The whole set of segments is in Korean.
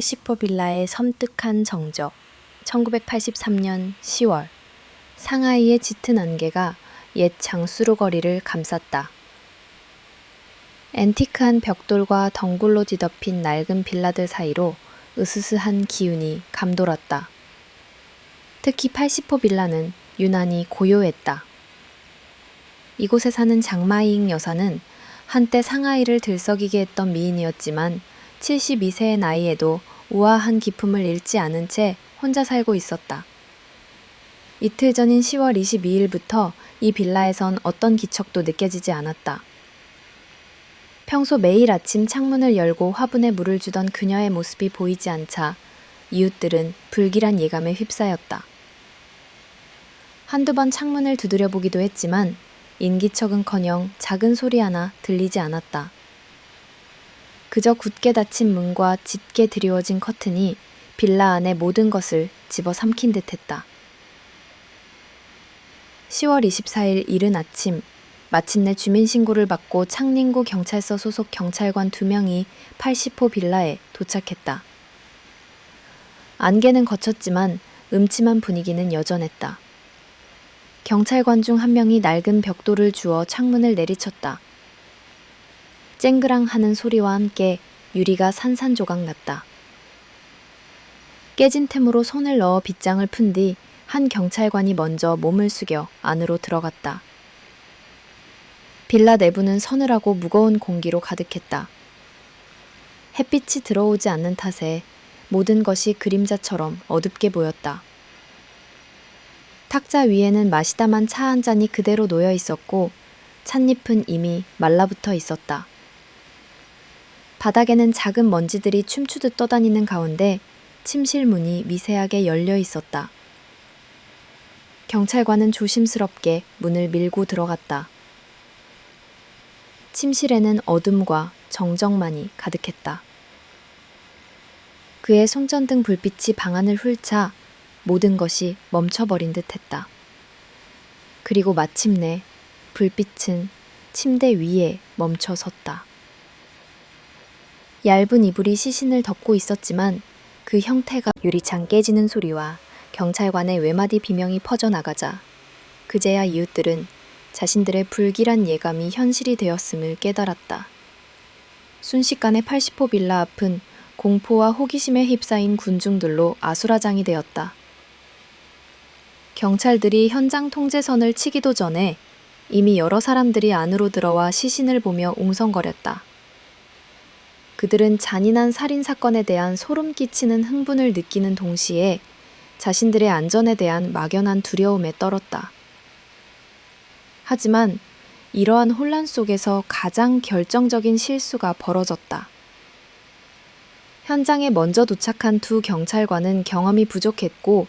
시포 빌라의 섬뜩한 정적. 1983년 10월. 상하이의 짙은 안개가 옛 장수로 거리를 감쌌다. 앤티크한 벽돌과 덩굴로 뒤덮인 낡은 빌라들 사이로 으스스한 기운이 감돌았다. 특히 80호 빌라는 유난히 고요했다. 이곳에 사는 장마이잉 여사는 한때 상하이를 들썩이게 했던 미인이었지만 72세의 나이에도 우아한 기품을 잃지 않은 채 혼자 살고 있었다. 이틀 전인 10월 22일부터 이 빌라에선 어떤 기척도 느껴지지 않았다. 평소 매일 아침 창문을 열고 화분에 물을 주던 그녀의 모습이 보이지 않자 이웃들은 불길한 예감에 휩싸였다. 한두 번 창문을 두드려 보기도 했지만 인기척은커녕 작은 소리 하나 들리지 않았다. 그저 굳게 닫힌 문과 짙게 드리워진 커튼이 빌라 안의 모든 것을 집어삼킨 듯했다. 10월 24일 이른 아침, 마침내 주민신고를 받고 창寧구 경찰서 소속 경찰관 두 명이 80호 빌라에 도착했다. 안개는 거쳤지만 음침한 분위기는 여전했다. 경찰관 중 한 명이 낡은 벽돌을 주워 창문을 내리쳤다. 쨍그랑 하는 소리와 함께 유리가 산산조각 났다. 깨진 템으로 손을 넣어 빗장을 푼 뒤 한 경찰관이 먼저 몸을 숙여 안으로 들어갔다. 빌라 내부는 서늘하고 무거운 공기로 가득했다. 햇빛이 들어오지 않는 탓에 모든 것이 그림자처럼 어둡게 보였다. 탁자 위에는 마시다만 차 한 잔이 그대로 놓여 있었고 찻잎은 이미 말라붙어 있었다. 바닥에는 작은 먼지들이 춤추듯 떠다니는 가운데 침실 문이 미세하게 열려 있었다. 경찰관은 조심스럽게 문을 밀고 들어갔다. 침실에는 어둠과 정적만이 가득했다. 그의 손전등 불빛이 방안을 훑자 모든 것이 멈춰버린 듯 했다. 그리고 마침내 불빛은 침대 위에 멈춰 섰다. 얇은 이불이 시신을 덮고 있었지만 그 형태가 유리창 깨지는 소리와 경찰관의 외마디 비명이 퍼져나가자 그제야 이웃들은 자신들의 불길한 예감이 현실이 되었음을 깨달았다. 순식간에 80호 빌라 앞은 공포와 호기심에 휩싸인 군중들로 아수라장이 되었다. 경찰들이 현장 통제선을 치기도 전에 이미 여러 사람들이 안으로 들어와 시신을 보며 웅성거렸다. 그들은 잔인한 살인 사건에 대한 소름 끼치는 흥분을 느끼는 동시에 자신들의 안전에 대한 막연한 두려움에 떨었다. 하지만 이러한 혼란 속에서 가장 결정적인 실수가 벌어졌다. 현장에 먼저 도착한 두 경찰관은 경험이 부족했고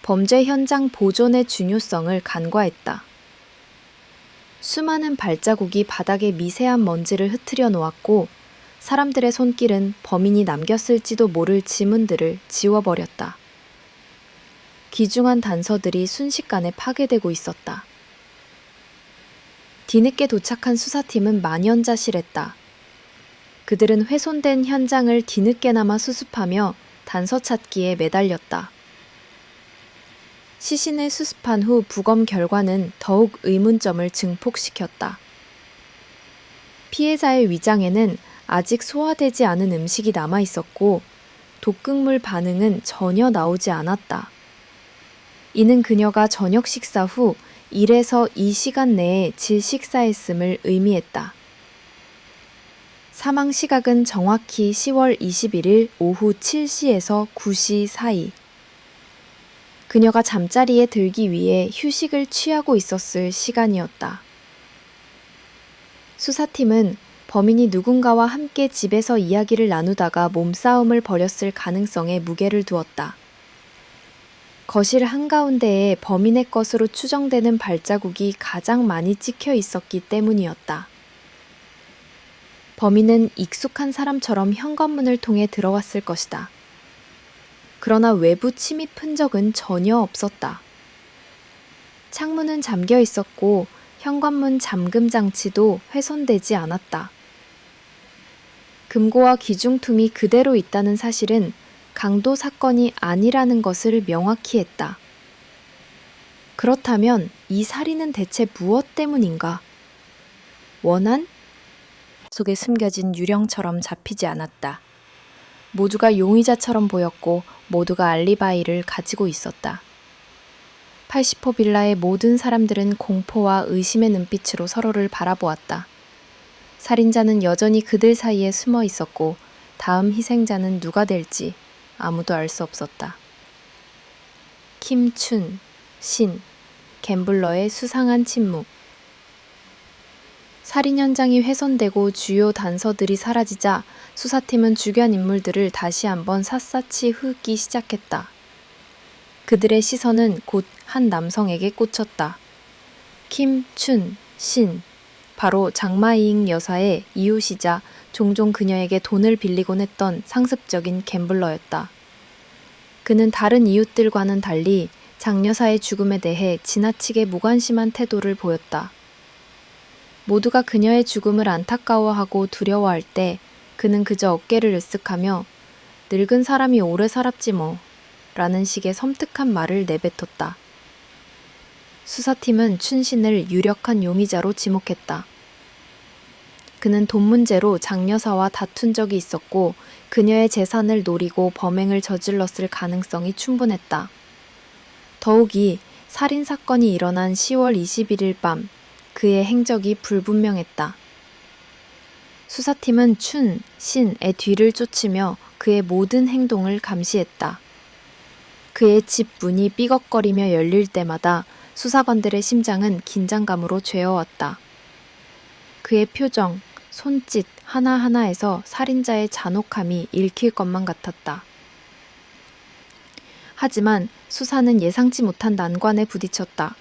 범죄 현장 보존의 중요성을 간과했다. 수많은 발자국이 바닥에 미세한 먼지를 흩트려 놓았고 사람들의 손길은 범인이 남겼을지도 모를 지문들을 지워버렸다. 귀중한 단서들이 순식간에 파괴되고 있었다. 뒤늦게 도착한 수사팀은 만연자실했다. 그들은 훼손된 현장을 뒤늦게나마 수습하며 단서 찾기에 매달렸다. 시신을 수습한 후 부검 결과는 더욱 의문점을 증폭시켰다. 피해자의 위장에는 아직 소화되지 않은 음식이 남아 있었고 독극물 반응은 전혀 나오지 않았다. 이는 그녀가 저녁 식사 후 1에서 2시간 내에 질식사했음을 의미했다. 사망 시각은 정확히 10월 21일 오후 7시에서 9시 사이. 그녀가 잠자리에 들기 위해 휴식을 취하고 있었을 시간이었다. 수사팀은 범인이 누군가와 함께 집에서 이야기를 나누다가 몸싸움을 벌였을 가능성에 무게를 두었다. 거실 한가운데에 범인의 것으로 추정되는 발자국이 가장 많이 찍혀 있었기 때문이었다. 범인은 익숙한 사람처럼 현관문을 통해 들어왔을 것이다. 그러나 외부 침입 흔적은 전혀 없었다. 창문은 잠겨 있었고 현관문 잠금 장치도 훼손되지 않았다. 금고와 기중tum이 그대로 있다는 사실은 강도 사건이 아니라는 것을 명확히 했다. 그렇다면 이 살인은 대체 무엇 때문인가? 원한? 속에 숨겨진 유령처럼 잡히지 않았다. 모두가 용의자처럼 보였고 모두가 알리바이를 가지고 있었다. 80호 빌라의 모든 사람들은 공포와 의심의 눈빛으로 서로를 바라보았다. 살인자는 여전히 그들 사이에 숨어 있었고 다음 희생자는 누가 될지 아무도 알 수 없었다. 김춘, 신, 갬블러의 수상한 침묵. 살인 현장이 훼손되고 주요 단서들이 사라지자 수사팀은 주변 인물들을 다시 한번 샅샅이 훑기 시작했다. 그들의 시선은 곧 한 남성에게 꽂혔다. 김춘, 신. 바로 장마이잉 여사의 이웃이자 종종 그녀에게 돈을 빌리곤 했던 상습적인 갬블러였다. 그는 다른 이웃들과는 달리 장 여사의 죽음에 대해 지나치게 무관심한 태도를 보였다. 모두가 그녀의 죽음을 안타까워하고 두려워할 때 그는 그저 어깨를 으쓱하며 늙은 사람이 오래 살았지 뭐 라는 식의 섬뜩한 말을 내뱉었다. 수사팀은 춘신을 유력한 용의자로 지목했다. 그는 돈 문제로 장여사와 다툰 적이 있었고 그녀의 재산을 노리고 범행을 저질렀을 가능성이 충분했다. 더욱이 살인 사건이 일어난 10월 21일 밤 그의 행적이 불분명했다. 수사팀은 춘, 신의 뒤를 쫓으며 그의 모든 행동을 감시했다. 그의 집 문이 삐걱거리며 열릴 때마다 수사관들의 심장은 긴장감으로 죄어왔다. 그의 표정, 손짓 하나하나에서 살인자의 잔혹함이 읽힐 것만 같았다. 하지만 수사는 예상치 못한 난관에 부딪혔다.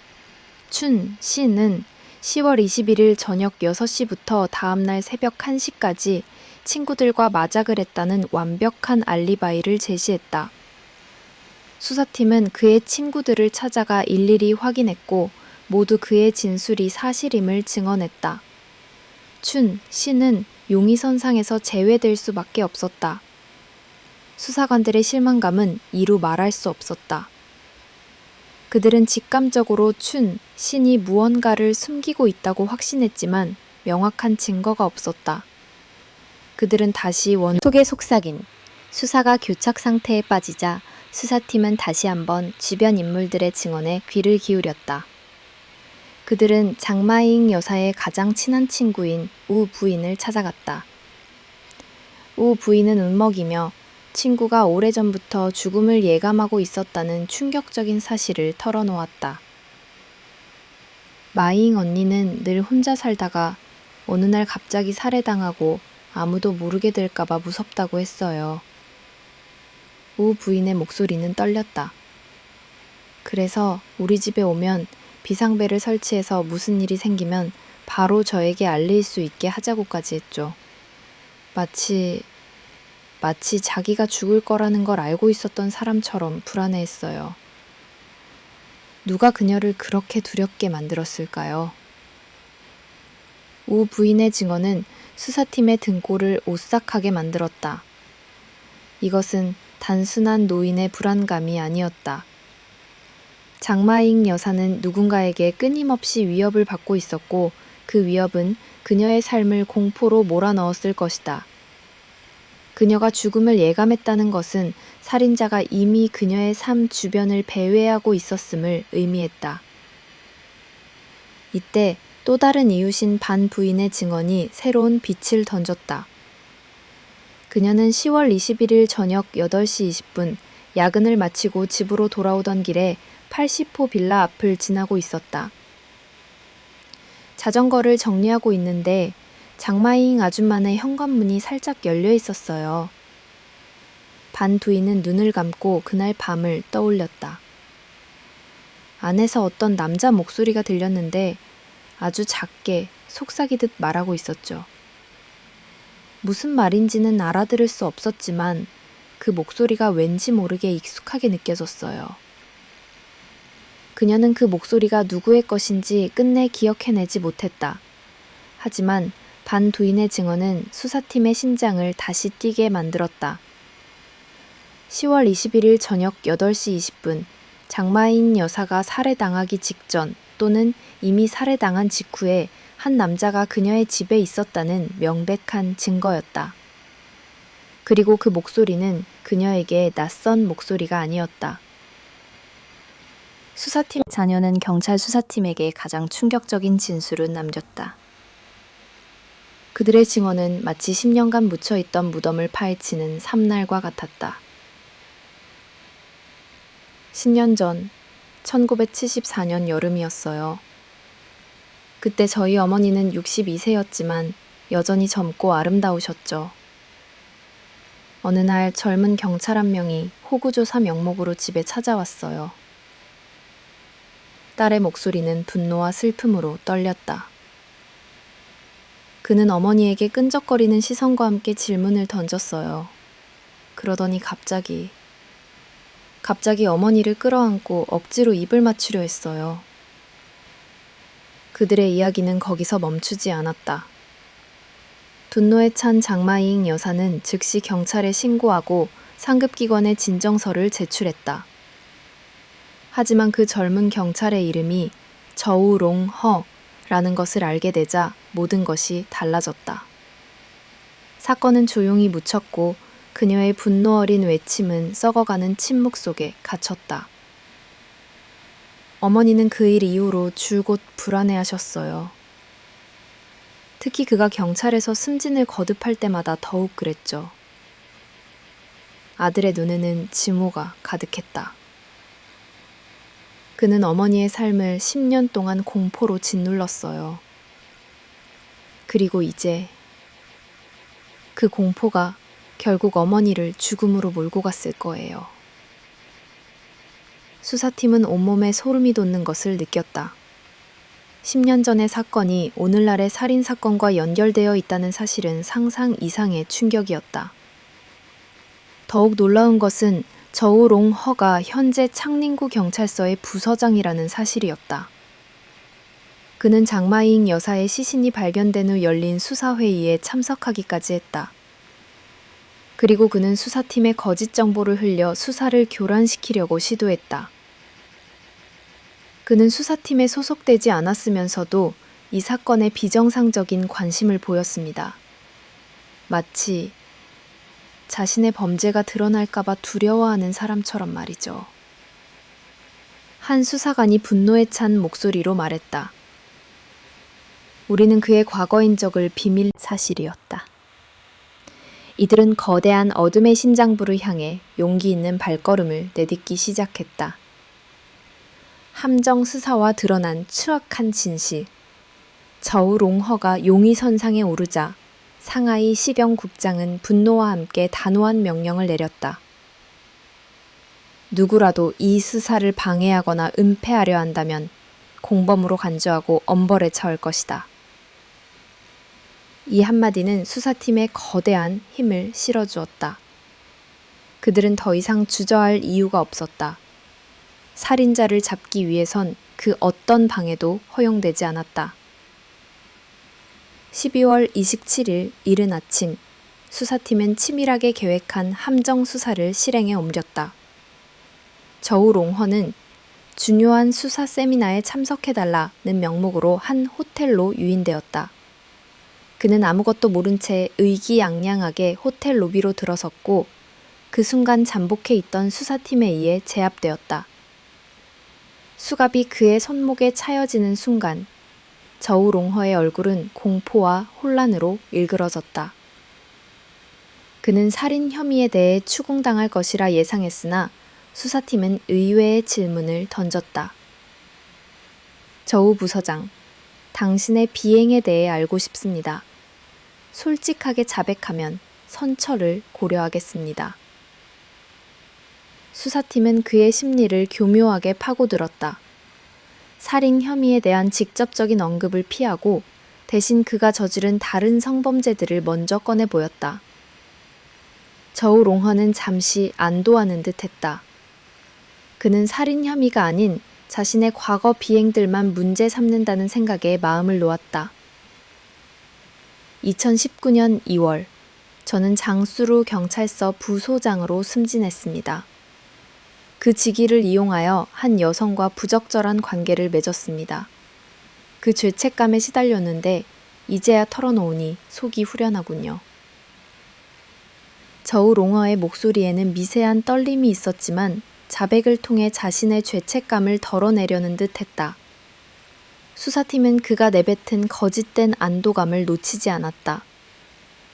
춘, 씨는 10월 21일 저녁 6시부터 다음날 새벽 1시까지 친구들과 마작을 했다는 완벽한 알리바이를 제시했다. 수사팀은 그의 친구들을 찾아가 일일이 확인했고 모두 그의 진술이 사실임을 증언했다. 춘, 씨는 용의선상에서 제외될 수밖에 없었다. 수사관들의 실망감은 이루 말할 수 없었다. 그들은 직감적으로 춘, 신이 무언가를 숨기고 있다고 확신했지만 명확한 증거가 없었다. 그들은 다시 원 속에 속삭인 수사가 교착 상태에 빠지자 수사팀은 다시 한번 주변 인물들의 증언에 귀를 기울였다. 그들은 장마잉 여사의 가장 친한 친구인 우 부인을 찾아갔다. 우 부인은 울먹이며 친구가 오래전부터 죽음을 예감하고 있었다는 충격적인 사실을 털어놓았다. 마잉 언니는 늘 혼자 살다가 어느 날 갑자기 살해당하고 아무도 모르게 될까봐 무섭다고 했어요. 우 부인의 목소리는 떨렸다. 그래서 우리 집에 오면 비상벨을 설치해서 무슨 일이 생기면 바로 저에게 알릴 수 있게 하자고까지 했죠. 마치, 마치 자기가 죽을 거라는 걸 알고 있었던 사람처럼 불안해했어요. 누가 그녀를 그렇게 두렵게 만들었을까요? 우 부인의 증언은 수사팀의 등골을 오싹하게 만들었다. 이것은 단순한 노인의 불안감이 아니었다. 장마잉 여사는 누군가에게 끊임없이 위협을 받고 있었고 그 위협은 그녀의 삶을 공포로 몰아넣었을 것이다. 그녀가 죽음을 예감했다는 것은 살인자가 이미 그녀의 삶 주변을 배회하고 있었음을 의미했다. 이때 또 다른 이웃인 반 부인의 증언이 새로운 빛을 던졌다. 그녀는 10월 21일 저녁 8시 20분 야근을 마치고 집으로 돌아오던 길에 80호 빌라 앞을 지나고 있었다. 자전거를 정리하고 있는데 장마잉 아줌마의 현관문이 살짝 열려 있었어요. 반 부인은 눈을 감고 그날 밤을 떠올렸다. 안에서 어떤 남자 목소리가 들렸는데 아주 작게 속삭이듯 말하고 있었죠. 무슨 말인지는 알아들을 수 없었지만 그 목소리가 왠지 모르게 익숙하게 느껴졌어요. 그녀는 그 목소리가 누구의 것인지 끝내 기억해내지 못했다. 하지만 반두인의 증언은 수사팀의 심장을 다시 뛰게 만들었다. 10월 21일 저녁 8시 20분 장마인 여사가 살해당하기 직전 또는 이미 살해당한 직후에 한 남자가 그녀의 집에 있었다는 명백한 증거였다. 그리고 그 목소리는 그녀에게 낯선 목소리가 아니었다. 수사팀 자녀는 경찰 수사팀에게 가장 충격적인 진술을 남겼다. 그들의 증언은 마치 10년간 묻혀있던 무덤을 파헤치는 삼날과 같았다. 10년 전, 1974년 여름이었어요. 그때 저희 어머니는 62세였지만 여전히 젊고 아름다우셨죠. 어느 날 젊은 경찰 한 명이 호구조사 명목으로 집에 찾아왔어요. 딸의 목소리는 분노와 슬픔으로 떨렸다. 그는 어머니에게 끈적거리는 시선과 함께 질문을 던졌어요. 그러더니 갑자기, 갑자기 어머니를 끌어안고 억지로 입을 맞추려 했어요. 그들의 이야기는 거기서 멈추지 않았다. 분노에 찬 장마이잉 여사는 즉시 경찰에 신고하고 상급기관에 진정서를 제출했다. 하지만 그 젊은 경찰의 이름이 저우롱허라는 것을 알게 되자 모든 것이 달라졌다. 사건은 조용히 묻혔고 그녀의 분노 어린 외침은 썩어가는 침묵 속에 갇혔다. 어머니는 그 일 이후로 줄곧 불안해하셨어요. 특히 그가 경찰에서 승진을 거듭할 때마다 더욱 그랬죠. 아들의 눈에는 증오가 가득했다. 그는 어머니의 삶을 10년 동안 공포로 짓눌렀어요. 그리고 이제 그 공포가 결국 어머니를 죽음으로 몰고 갔을 거예요. 수사팀은 온몸에 소름이 돋는 것을 느꼈다. 10년 전의 사건이 오늘날의 살인 사건과 연결되어 있다는 사실은 상상 이상의 충격이었다. 더욱 놀라운 것은 저우롱 허가 현재 창寧구 경찰서의 부서장이라는 사실이었다. 그는 장마잉 여사의 시신이 발견된 후 열린 수사회의에 참석하기까지 했다. 그리고 그는 수사팀에 거짓 정보를 흘려 수사를 교란시키려고 시도했다. 그는 수사팀에 소속되지 않았으면서도 이 사건에 비정상적인 관심을 보였습니다. 마치 자신의 범죄가 드러날까봐 두려워하는 사람처럼 말이죠. 한 수사관이 분노에 찬 목소리로 말했다. 우리는 그의 과거 인적을 비밀 사실이었다. 이들은 거대한 어둠의 신장부를 향해 용기 있는 발걸음을 내딛기 시작했다. 함정 수사와 드러난 추악한 진실. 저우롱허가 용의 선상에 오르자 상하이 시경 국장은 분노와 함께 단호한 명령을 내렸다. 누구라도 이 수사를 방해하거나 은폐하려 한다면 공범으로 간주하고 엄벌에 처할 것이다. 이 한마디는 수사팀에 거대한 힘을 실어주었다. 그들은 더 이상 주저할 이유가 없었다. 살인자를 잡기 위해선 그 어떤 방해도 허용되지 않았다. 12월 27일 이른 아침, 수사팀은 치밀하게 계획한 함정 수사를 실행에 옮겼다. 저우롱허는 중요한 수사 세미나에 참석해달라는 명목으로 한 호텔로 유인되었다. 그는 아무것도 모른 채 의기양양하게 호텔 로비로 들어섰고 그 순간 잠복해 있던 수사팀에 의해 제압되었다. 수갑이 그의 손목에 차여지는 순간 저우롱허의 얼굴은 공포와 혼란으로 일그러졌다. 그는 살인 혐의에 대해 추궁당할 것이라 예상했으나 수사팀은 의외의 질문을 던졌다. 저우 부서장, 당신의 비행에 대해 알고 싶습니다. 솔직하게 자백하면 선처를 고려하겠습니다. 수사팀은 그의 심리를 교묘하게 파고들었다. 살인 혐의에 대한 직접적인 언급을 피하고 대신 그가 저지른 다른 성범죄들을 먼저 꺼내 보였다. 저우롱허는 잠시 안도하는 듯 했다. 그는 살인 혐의가 아닌 자신의 과거 비행들만 문제 삼는다는 생각에 마음을 놓았다. 2019년 2월, 저는 장수루 경찰서 부소장으로 승진했습니다. 그 직위를 이용하여 한 여성과 부적절한 관계를 맺었습니다. 그 죄책감에 시달렸는데 이제야 털어놓으니 속이 후련하군요. 저우 롱어의 목소리에는 미세한 떨림이 있었지만 자백을 통해 자신의 죄책감을 덜어내려는 듯 했다. 수사팀은 그가 내뱉은 거짓된 안도감을 놓치지 않았다.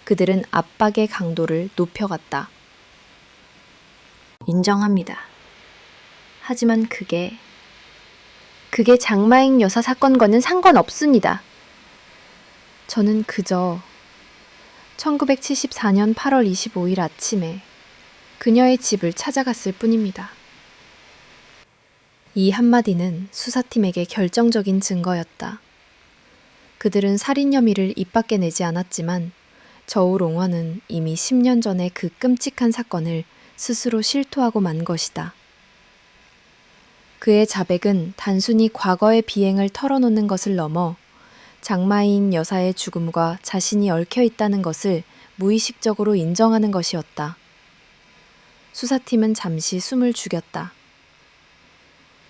그들은 압박의 강도를 높여갔다. 인정합니다. 하지만 그게, 그게 장마행 여사 사건과는 상관없습니다. 저는 그저 1974년 8월 25일 아침에 그녀의 집을 찾아갔을 뿐입니다. 이 한마디는 수사팀에게 결정적인 증거였다. 그들은 살인 혐의를 입 밖에 내지 않았지만 저우롱원은 이미 10년 전에 그 끔찍한 사건을 스스로 실토하고 만 것이다. 그의 자백은 단순히 과거의 비행을 털어놓는 것을 넘어 장마인 여사의 죽음과 자신이 얽혀 있다는 것을 무의식적으로 인정하는 것이었다. 수사팀은 잠시 숨을 죽였다.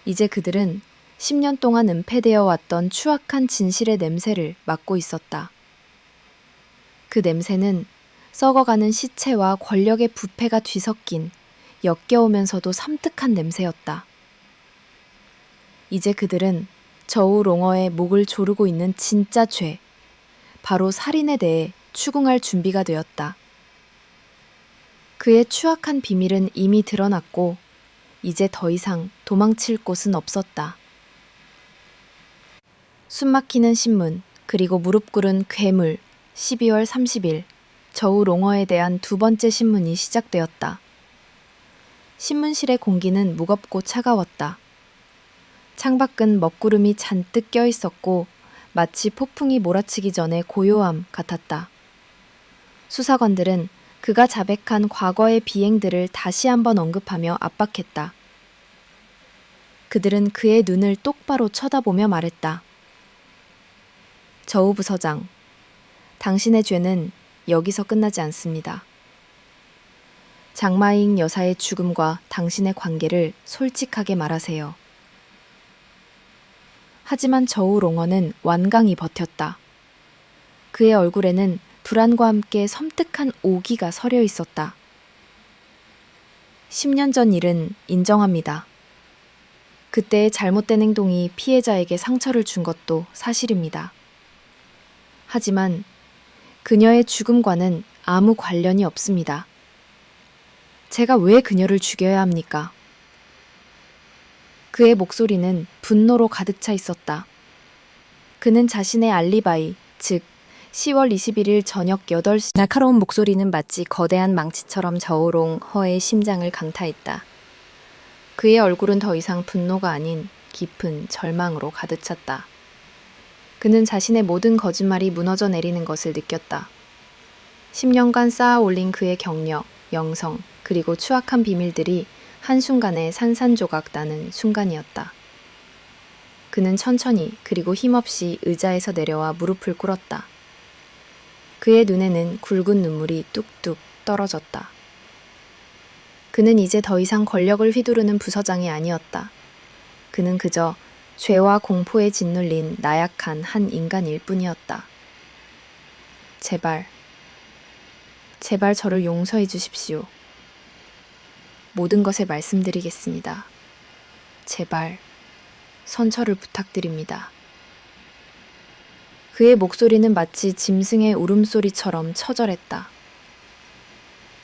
이제 그들은 10년 동안 은폐되어 왔던 추악한 진실의 냄새를 맡고 있었다. 그 냄새는 썩어가는 시체와 권력의 부패가 뒤섞인 역겨우면서도 섬뜩한 냄새였다. 이제 그들은 저우 롱어의 목을 조르고 있는 진짜 죄, 바로 살인에 대해 추궁할 준비가 되었다. 그의 추악한 비밀은 이미 드러났고, 이제 더 이상 도망칠 곳은 없었다. 숨막히는 신문, 그리고 무릎 꿇은 괴물, 12월 30일, 저우 롱어에 대한 두 번째 신문이 시작되었다. 신문실의 공기는 무겁고 차가웠다. 창밖은 먹구름이 잔뜩 껴 있었고 마치 폭풍이 몰아치기 전에 고요함 같았다. 수사관들은 그가 자백한 과거의 비행들을 다시 한번 언급하며 압박했다. 그들은 그의 눈을 똑바로 쳐다보며 말했다. 저우 부서장, 당신의 죄는 여기서 끝나지 않습니다. 장마잉 여사의 죽음과 당신의 관계를 솔직하게 말하세요. 하지만 저우롱어는 완강히 버텼다. 그의 얼굴에는 불안과 함께 섬뜩한 오기가 서려 있었다. 10년 전 일은 인정합니다. 그때의 잘못된 행동이 피해자에게 상처를 준 것도 사실입니다. 하지만 그녀의 죽음과는 아무 관련이 없습니다. 제가 왜 그녀를 죽여야 합니까? 그의 목소리는 분노로 가득 차 있었다. 그는 자신의 알리바이, 즉, 10월 21일 저녁 8시 날카로운 목소리는 마치 거대한 망치처럼 저우롱 허의 심장을 강타했다. 그의 얼굴은 더 이상 분노가 아닌 깊은 절망으로 가득 찼다. 그는 자신의 모든 거짓말이 무너져 내리는 것을 느꼈다. 10년간 쌓아 올린 그의 경력, 영성, 그리고 추악한 비밀들이 한순간에 산산조각 나는 순간이었다. 그는 천천히 그리고 힘없이 의자에서 내려와 무릎을 꿇었다. 그의 눈에는 굵은 눈물이 뚝뚝 떨어졌다. 그는 이제 더 이상 권력을 휘두르는 부서장이 아니었다. 그는 그저 죄와 공포에 짓눌린 나약한 한 인간일 뿐이었다. 제발, 제발 저를 용서해 주십시오. 모든 것을 말씀드리겠습니다. 제발, 선처를 부탁드립니다. 그의 목소리는 마치 짐승의 울음소리처럼 처절했다.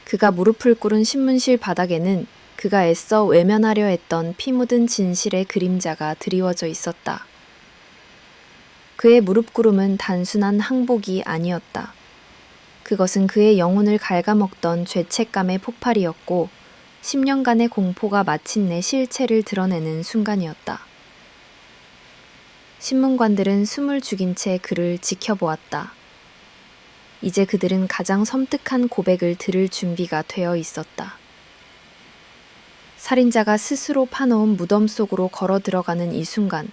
그가 무릎을 꿇은 신문실 바닥에는 그가 애써 외면하려 했던 피 묻은 진실의 그림자가 드리워져 있었다. 그의 무릎구름은 단순한 항복이 아니었다. 그것은 그의 영혼을 갉아먹던 죄책감의 폭발이었고, 10년간의 공포가 마침내 실체를 드러내는 순간이었다. 신문관들은 숨을 죽인 채 그를 지켜보았다. 이제 그들은 가장 섬뜩한 고백을 들을 준비가 되어 있었다. 살인자가 스스로 파놓은 무덤 속으로 걸어 들어가는 이 순간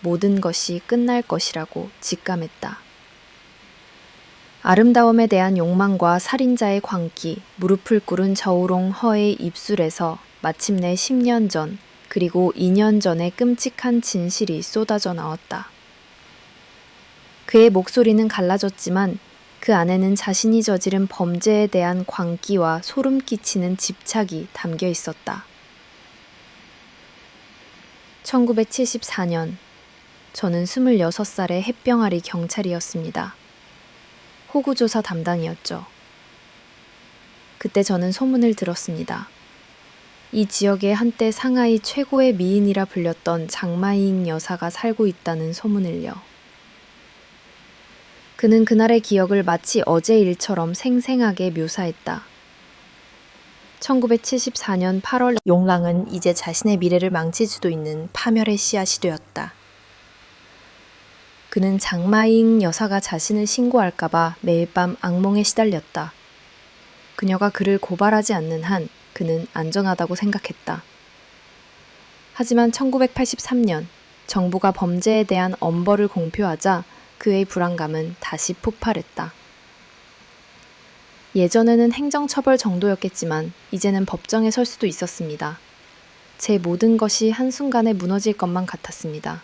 모든 것이 끝날 것이라고 직감했다. 아름다움에 대한 욕망과 살인자의 광기, 무릎을 꿇은 저우롱 허의 입술에서 마침내 10년 전, 그리고 2년 전의 끔찍한 진실이 쏟아져 나왔다. 그의 목소리는 갈라졌지만 그 안에는 자신이 저지른 범죄에 대한 광기와 소름 끼치는 집착이 담겨 있었다. 1974년, 저는 26살의 햇병아리 경찰이었습니다. 호구조사 담당이었죠. 그때 저는 소문을 들었습니다. 이 지역에 한때 상하이 최고의 미인이라 불렸던 장마잉 여사가 살고 있다는 소문을요. 그는 그날의 기억을 마치 어제 일처럼 생생하게 묘사했다. 1974년 8월 용랑은 이제 자신의 미래를 망칠 수도 있는 파멸의 씨앗이 되었다. 그는 장마잉 여사가 자신을 신고할까봐 매일 밤 악몽에 시달렸다. 그녀가 그를 고발하지 않는 한 그는 안전하다고 생각했다. 하지만 1983년 정부가 범죄에 대한 엄벌을 공표하자 그의 불안감은 다시 폭발했다. 예전에는 행정처벌 정도였겠지만 이제는 법정에 설 수도 있었습니다. 제 모든 것이 한순간에 무너질 것만 같았습니다.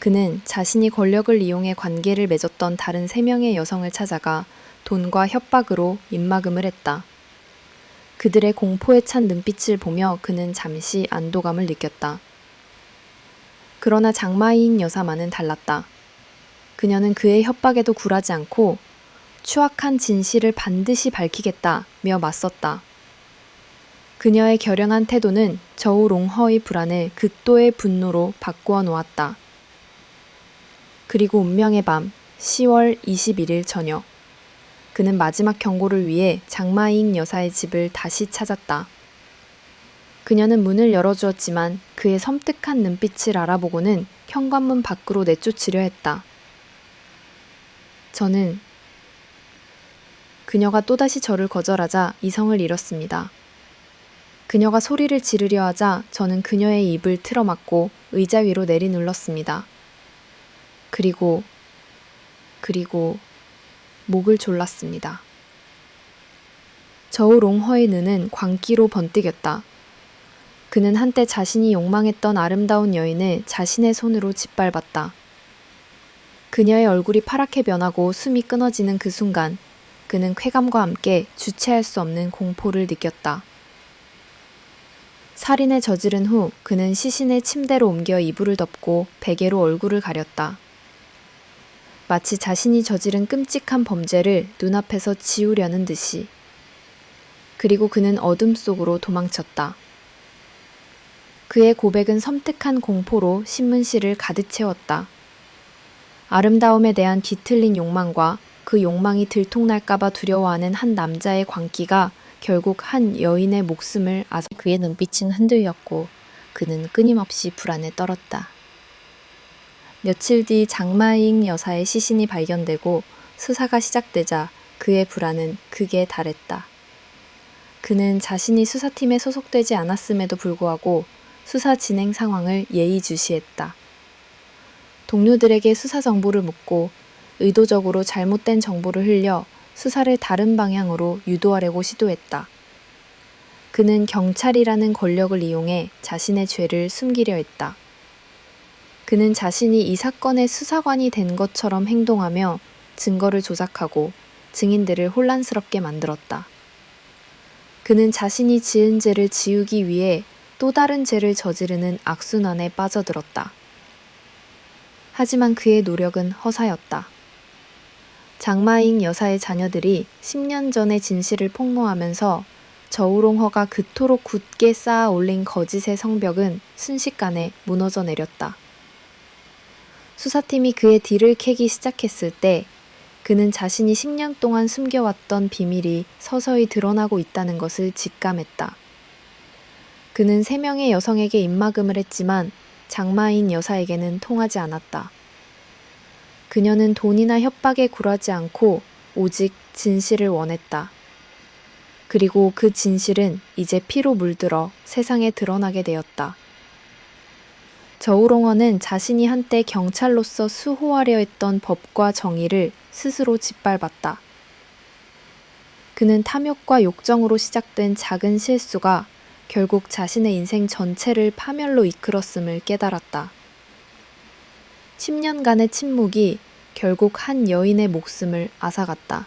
그는 자신이 권력을 이용해 관계를 맺었던 다른 세 명의 여성을 찾아가 돈과 협박으로 입막음을 했다. 그들의 공포에 찬 눈빛을 보며 그는 잠시 안도감을 느꼈다. 그러나 장마인 여사만은 달랐다. 그녀는 그의 협박에도 굴하지 않고 추악한 진실을 반드시 밝히겠다며 맞섰다. 그녀의 결연한 태도는 저우 롱허의 불안을 극도의 분노로 바꾸어 놓았다. 그리고 운명의 밤 10월 21일 저녁 그는 마지막 경고를 위해 장마잉 여사의 집을 다시 찾았다. 그녀는 문을 열어주었지만 그의 섬뜩한 눈빛을 알아보고는 현관문 밖으로 내쫓으려 했다. 저는 그녀가 또다시 저를 거절하자 이성을 잃었습니다. 그녀가 소리를 지르려 하자 저는 그녀의 입을 틀어막고 의자 위로 내리눌렀습니다. 그리고, 그리고 목을 졸랐습니다. 저우 롱허의 눈은 광기로 번뜩였다. 그는 한때 자신이 욕망했던 아름다운 여인을 자신의 손으로 짓밟았다. 그녀의 얼굴이 파랗게 변하고 숨이 끊어지는 그 순간 그는 쾌감과 함께 주체할 수 없는 공포를 느꼈다. 살인을 저지른 후 그는 시신의 침대로 옮겨 이불을 덮고 베개로 얼굴을 가렸다. 마치 자신이 저지른 끔찍한 범죄를 눈앞에서 지우려는 듯이. 그리고 그는 어둠 속으로 도망쳤다. 그의 고백은 섬뜩한 공포로 신문실을 가득 채웠다. 아름다움에 대한 뒤틀린 욕망과 그 욕망이 들통날까봐 두려워하는 한 남자의 광기가 결국 한 여인의 목숨을 앗아 그의 눈빛은 흔들렸고 그는 끊임없이 불안에 떨었다. 며칠 뒤 장마잉 여사의 시신이 발견되고 수사가 시작되자 그의 불안은 극에 달했다. 그는 자신이 수사팀에 소속되지 않았음에도 불구하고 수사 진행 상황을 예의주시했다. 동료들에게 수사 정보를 묻고 의도적으로 잘못된 정보를 흘려 수사를 다른 방향으로 유도하려고 시도했다. 그는 경찰이라는 권력을 이용해 자신의 죄를 숨기려 했다. 그는 자신이 이 사건의 수사관이 된 것처럼 행동하며 증거를 조작하고 증인들을 혼란스럽게 만들었다. 그는 자신이 지은 죄를 지우기 위해 또 다른 죄를 저지르는 악순환에 빠져들었다. 하지만 그의 노력은 허사였다. 장마잉 여사의 자녀들이 10년 전의 진실을 폭로하면서 저우롱허가 그토록 굳게 쌓아 올린 거짓의 성벽은 순식간에 무너져 내렸다. 수사팀이 그의 뒤를 캐기 시작했을 때 그는 자신이 10년 동안 숨겨왔던 비밀이 서서히 드러나고 있다는 것을 직감했다. 그는 세 명의 여성에게 입막음을 했지만 장마인 여사에게는 통하지 않았다. 그녀는 돈이나 협박에 굴하지 않고 오직 진실을 원했다. 그리고 그 진실은 이제 피로 물들어 세상에 드러나게 되었다. 저우롱어는 자신이 한때 경찰로서 수호하려 했던 법과 정의를 스스로 짓밟았다. 그는 탐욕과 욕정으로 시작된 작은 실수가 결국 자신의 인생 전체를 파멸로 이끌었음을 깨달았다. 10년간의 침묵이 결국 한 여인의 목숨을 앗아갔다.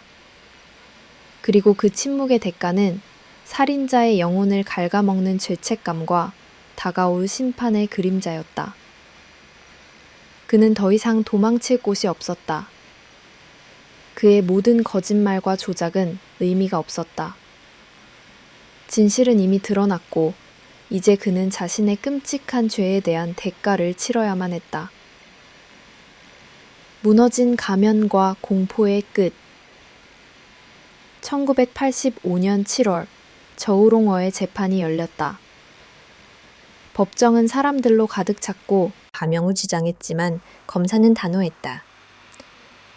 그리고 그 침묵의 대가는 살인자의 영혼을 갉아먹는 죄책감과 다가올 심판의 그림자였다. 그는 더 이상 도망칠 곳이 없었다. 그의 모든 거짓말과 조작은 의미가 없었다. 진실은 이미 드러났고, 이제 그는 자신의 끔찍한 죄에 대한 대가를 치러야만 했다. 무너진 가면과 공포의 끝. 1985년 7월, 저우롱어의 재판이 열렸다. 법정은 사람들로 가득 찼고 감형을 주장했지만 검사는 단호했다.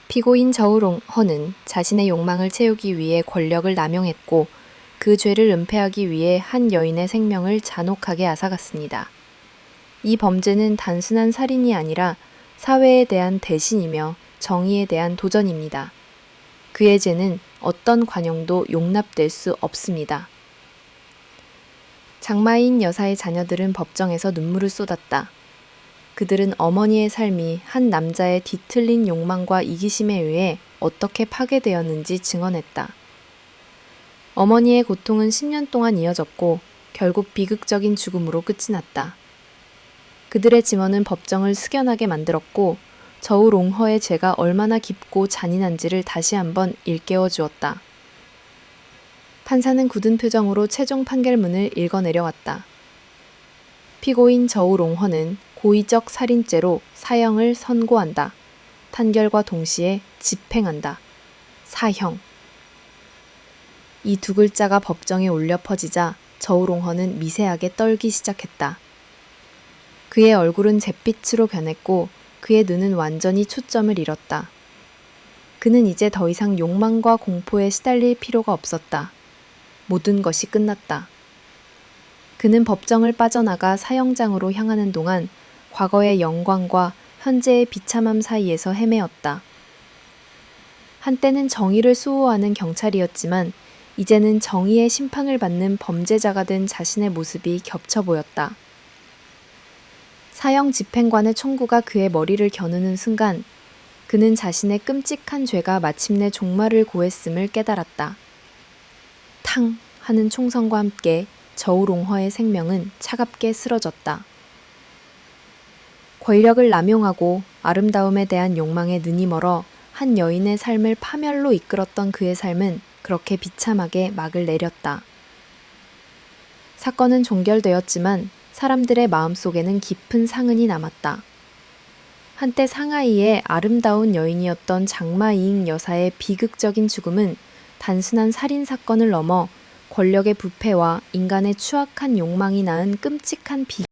피고인 저우롱 허는 자신의 욕망을 채우기 위해 권력을 남용했고 그 죄를 은폐하기 위해 한 여인의 생명을 잔혹하게 앗아갔습니다. 이 범죄는 단순한 살인이 아니라 사회에 대한 대신이며 정의에 대한 도전입니다. 그의 죄는 어떤 관용도 용납될 수 없습니다. 장마인 여사의 자녀들은 법정에서 눈물을 쏟았다. 그들은 어머니의 삶이 한 남자의 뒤틀린 욕망과 이기심에 의해 어떻게 파괴되었는지 증언했다. 어머니의 고통은 10년 동안 이어졌고 결국 비극적인 죽음으로 끝이 났다. 그들의 증언은 법정을 숙연하게 만들었고 저우 롱허의 죄가 얼마나 깊고 잔인한지를 다시 한번 일깨워 주었다. 판사는 굳은 표정으로 최종 판결문을 읽어내려왔다. 피고인 저우 롱허는 고의적 살인죄로 사형을 선고한다. 판결과 동시에 집행한다. 사형. 이 두 글자가 법정에 울려 퍼지자 저우롱허는 미세하게 떨기 시작했다. 그의 얼굴은 잿빛으로 변했고 그의 눈은 완전히 초점을 잃었다. 그는 이제 더 이상 욕망과 공포에 시달릴 필요가 없었다. 모든 것이 끝났다. 그는 법정을 빠져나가 사형장으로 향하는 동안 과거의 영광과 현재의 비참함 사이에서 헤매었다. 한때는 정의를 수호하는 경찰이었지만 이제는 정의의 심판을 받는 범죄자가 된 자신의 모습이 겹쳐 보였다. 사형 집행관의 총구가 그의 머리를 겨누는 순간 그는 자신의 끔찍한 죄가 마침내 종말을 고했음을 깨달았다. 탕 하는 총성과 함께 저우롱허의 생명은 차갑게 쓰러졌다. 권력을 남용하고 아름다움에 대한 욕망에 눈이 멀어 한 여인의 삶을 파멸로 이끌었던 그의 삶은 그렇게 비참하게 막을 내렸다. 사건은 종결되었지만 사람들의 마음속에는 깊은 상흔이 남았다. 한때 상하이의 아름다운 여인이었던 장마이잉 여사의 비극적인 죽음은 단순한 살인 사건을 넘어 권력의 부패와 인간의 추악한 욕망이 낳은 끔찍한 비